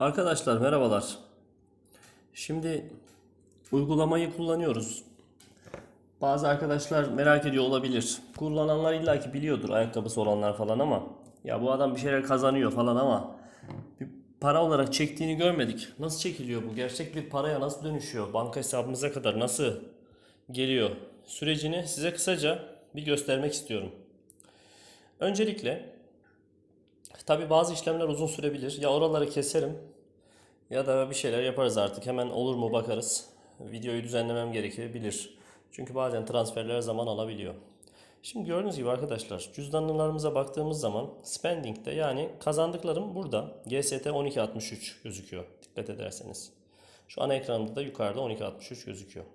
Arkadaşlar merhabalar. Şimdi uygulamayı kullanıyoruz. Bazı arkadaşlar merak ediyor olabilir. Kullananlar illaki biliyordur ayakkabısı olanlar falan ama ya bu adam bir şeyler kazanıyor falan ama bir para olarak çektiğini görmedik. Nasıl çekiliyor bu? Gerçek bir paraya nasıl dönüşüyor? Banka hesabımıza kadar nasıl geliyor? Sürecini size kısaca bir göstermek istiyorum. Öncelikle tabi bazı işlemler uzun sürebilir. Ya oraları keserim ya da bir şeyler yaparız artık. Hemen olur mu bakarız. Videoyu düzenlemem gerekebilir. Çünkü bazen transferler zaman alabiliyor. Şimdi gördüğünüz gibi arkadaşlar cüzdanlarımıza baktığımız zaman spending'de yani kazandıklarım burada GST 1263 gözüküyor dikkat ederseniz. Şu an ekranda da yukarıda 1263 gözüküyor.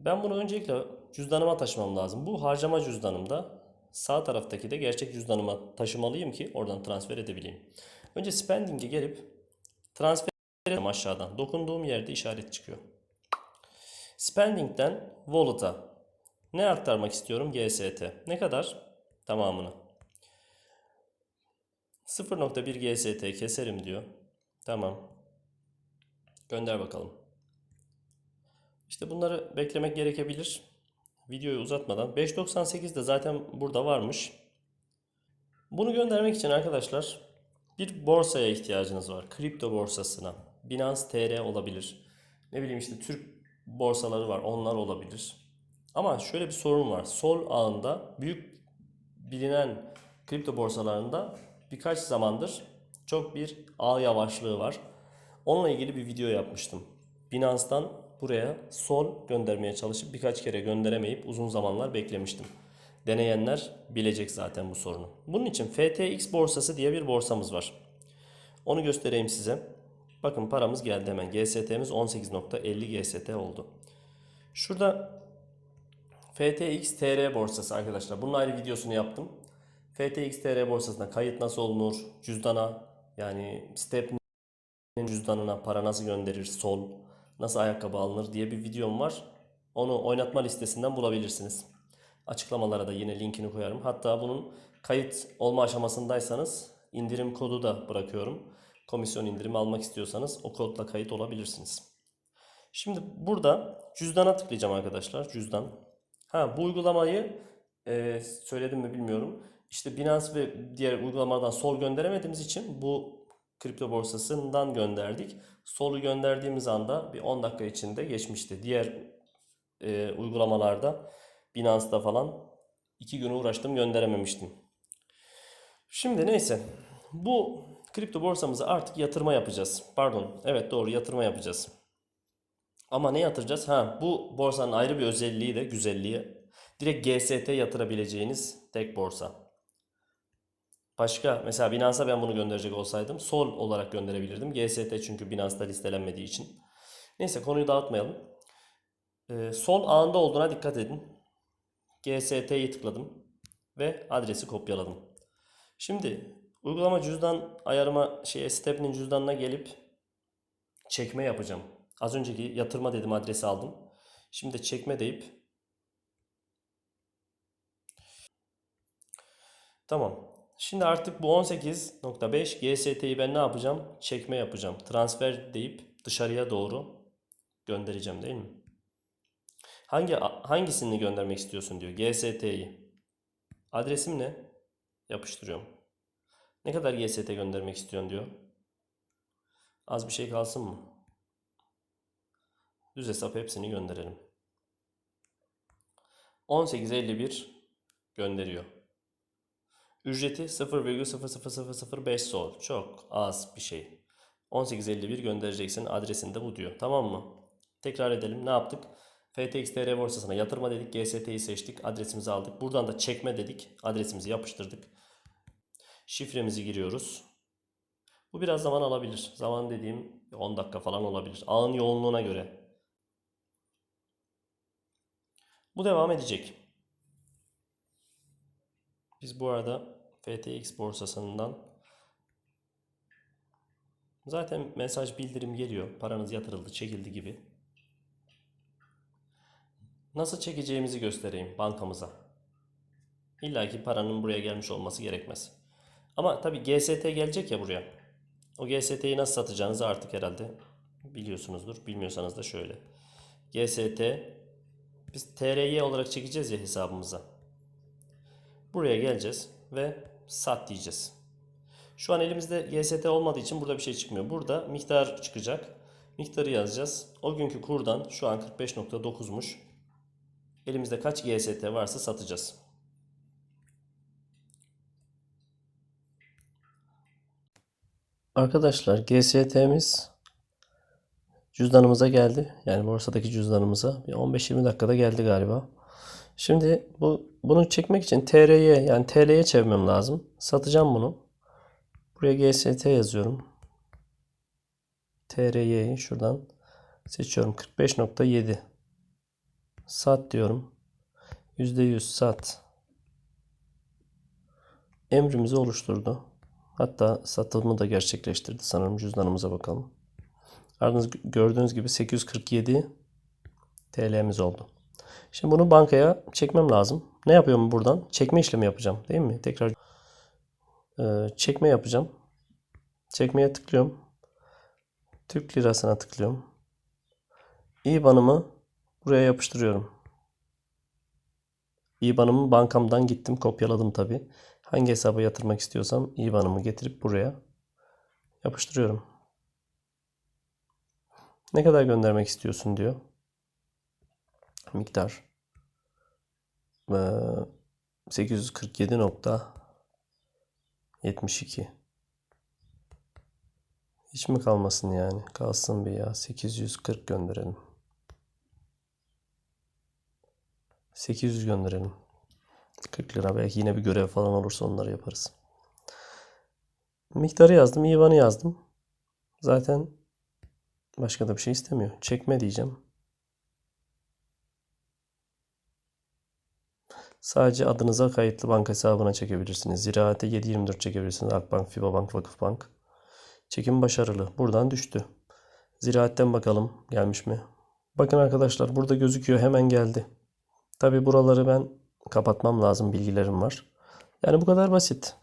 Ben bunu öncelikle cüzdanıma taşımam lazım. Bu harcama cüzdanımda sağ taraftaki de gerçek cüzdanıma taşımalıyım ki oradan transfer edebileyim. Önce spending'e gelip transfer aşağıdan. Dokunduğum yerde işaret çıkıyor. Spending'den Wallet'a ne aktarmak istiyorum? GST. Ne kadar? Tamamını. 0.1 GST keserim diyor. Tamam. Gönder bakalım. İşte bunları beklemek gerekebilir. Videoyu uzatmadan. 5.98 de zaten burada varmış. Bunu göndermek için arkadaşlar bir borsaya ihtiyacınız var. Kripto borsasına. Binance TR olabilir. Ne bileyim işte Türk borsaları var. Onlar olabilir. Ama şöyle bir sorun var. Sol ağında büyük bilinen kripto borsalarında birkaç zamandır çok bir ağ yavaşlığı var. Onunla ilgili bir video yapmıştım. Binance'dan buraya sol göndermeye çalışıp birkaç kere gönderemeyip uzun zamanlar beklemiştim. Deneyenler bilecek zaten bu sorunu. Bunun için FTX borsası diye bir borsamız var. Onu göstereyim size. Bakın paramız geldi hemen. GST'miz 18.50 GST oldu. Şurada FTX TR borsası arkadaşlar. Bunun ayrı videosunu yaptım. FTX TR borsasına kayıt nasıl olunur? Cüzdana yani Step'nin cüzdanına para nasıl gönderir? Sol nasıl ayakkabı alınır diye bir videom var. Onu oynatma listesinden bulabilirsiniz. Açıklamalara da yine linkini koyarım. Hatta bunun kayıt olma aşamasındaysanız indirim kodu da bırakıyorum. Komisyon indirimi almak istiyorsanız o kodla kayıt olabilirsiniz. Şimdi burada cüzdana tıklayacağım arkadaşlar. Cüzdan. Ha bu uygulamayı e, söyledim mi bilmiyorum. İşte Binance ve diğer uygulamalardan sol gönderemediğimiz için bu kripto borsasından gönderdik. Solu gönderdiğimiz anda bir 10 dakika içinde geçmişti. Diğer e, uygulamalarda Binance'da falan 2 gün uğraştım gönderememiştim. Şimdi neyse bu kripto borsamıza artık yatırma yapacağız. Pardon evet doğru yatırma yapacağız. Ama ne yatıracağız? Ha bu borsanın ayrı bir özelliği de güzelliği. Direkt GST yatırabileceğiniz tek borsa. Başka mesela Binance'a ben bunu gönderecek olsaydım sol olarak gönderebilirdim. GST çünkü Binance'da listelenmediği için. Neyse konuyu dağıtmayalım. Ee, sol ağında olduğuna dikkat edin. GST'yi tıkladım ve adresi kopyaladım. Şimdi uygulama cüzdan ayarıma şey Step'nin cüzdanına gelip çekme yapacağım. Az önceki yatırma dedim adresi aldım. Şimdi çekme deyip Tamam. Şimdi artık bu 18.5 GST'yi ben ne yapacağım? Çekme yapacağım. Transfer deyip dışarıya doğru göndereceğim değil mi? Hangi hangisini göndermek istiyorsun diyor. GST'yi. Adresim ne? Yapıştırıyorum. Ne kadar GST göndermek istiyorsun diyor. Az bir şey kalsın mı? Düz hesap hepsini gönderelim. 18.51 gönderiyor. Ücreti 0,00005 sol. Çok az bir şey. 18.51 göndereceksin. Adresin de bu diyor. Tamam mı? Tekrar edelim. Ne yaptık? FTX TR borsasına yatırma dedik. GST'yi seçtik. Adresimizi aldık. Buradan da çekme dedik. Adresimizi yapıştırdık. Şifremizi giriyoruz. Bu biraz zaman alabilir. Zaman dediğim 10 dakika falan olabilir. Ağın yoğunluğuna göre. Bu devam edecek. Biz bu arada FTX borsasından zaten mesaj bildirim geliyor. Paranız yatırıldı, çekildi gibi. Nasıl çekeceğimizi göstereyim bankamıza. İlla ki paranın buraya gelmiş olması gerekmez. Ama tabii GST gelecek ya buraya. O GST'yi nasıl satacağınızı artık herhalde biliyorsunuzdur. Bilmiyorsanız da şöyle. GST biz TRY olarak çekeceğiz ya hesabımıza. Buraya geleceğiz ve sat diyeceğiz. Şu an elimizde GST olmadığı için burada bir şey çıkmıyor. Burada miktar çıkacak. Miktarı yazacağız. O günkü kurdan şu an 45.9'muş. Elimizde kaç GST varsa satacağız. Arkadaşlar GST'miz cüzdanımıza geldi. Yani borsadaki cüzdanımıza. Bir 15-20 dakikada geldi galiba. Şimdi bu bunu çekmek için TR'ye yani TL'ye çevirmem lazım. Satacağım bunu. Buraya GST yazıyorum. TRY'yi şuradan seçiyorum. 45.7 Sat diyorum. %100 sat. Emrimizi oluşturdu. Hatta satımı da gerçekleştirdi. Sanırım cüzdanımıza bakalım. Ardınız gördüğünüz gibi 847 TL'miz oldu. Şimdi bunu bankaya çekmem lazım. Ne yapıyorum buradan? Çekme işlemi yapacağım. Değil mi? Tekrar e, çekme yapacağım. Çekmeye tıklıyorum. Türk lirasına tıklıyorum. IBAN'ımı buraya yapıştırıyorum. IBAN'ımı bankamdan gittim. Kopyaladım tabi. Hangi hesaba yatırmak istiyorsam IBAN'ımı getirip buraya yapıştırıyorum. Ne kadar göndermek istiyorsun diyor. Miktar. Ee, 847.72 Hiç mi kalmasın yani? Kalsın bir ya. 840 gönderelim. 800 gönderelim. 40 lira belki yine bir görev falan olursa onları yaparız. Miktarı yazdım, IBAN'ı yazdım. Zaten başka da bir şey istemiyor. Çekme diyeceğim. Sadece adınıza kayıtlı banka hesabına çekebilirsiniz. Ziraate 724 çekebilirsiniz. Akbank, Fibabank, Vakıfbank. Çekim başarılı. Buradan düştü. Ziraatten bakalım gelmiş mi? Bakın arkadaşlar burada gözüküyor. Hemen geldi. Tabi buraları ben kapatmam lazım. Bilgilerim var. Yani bu kadar basit.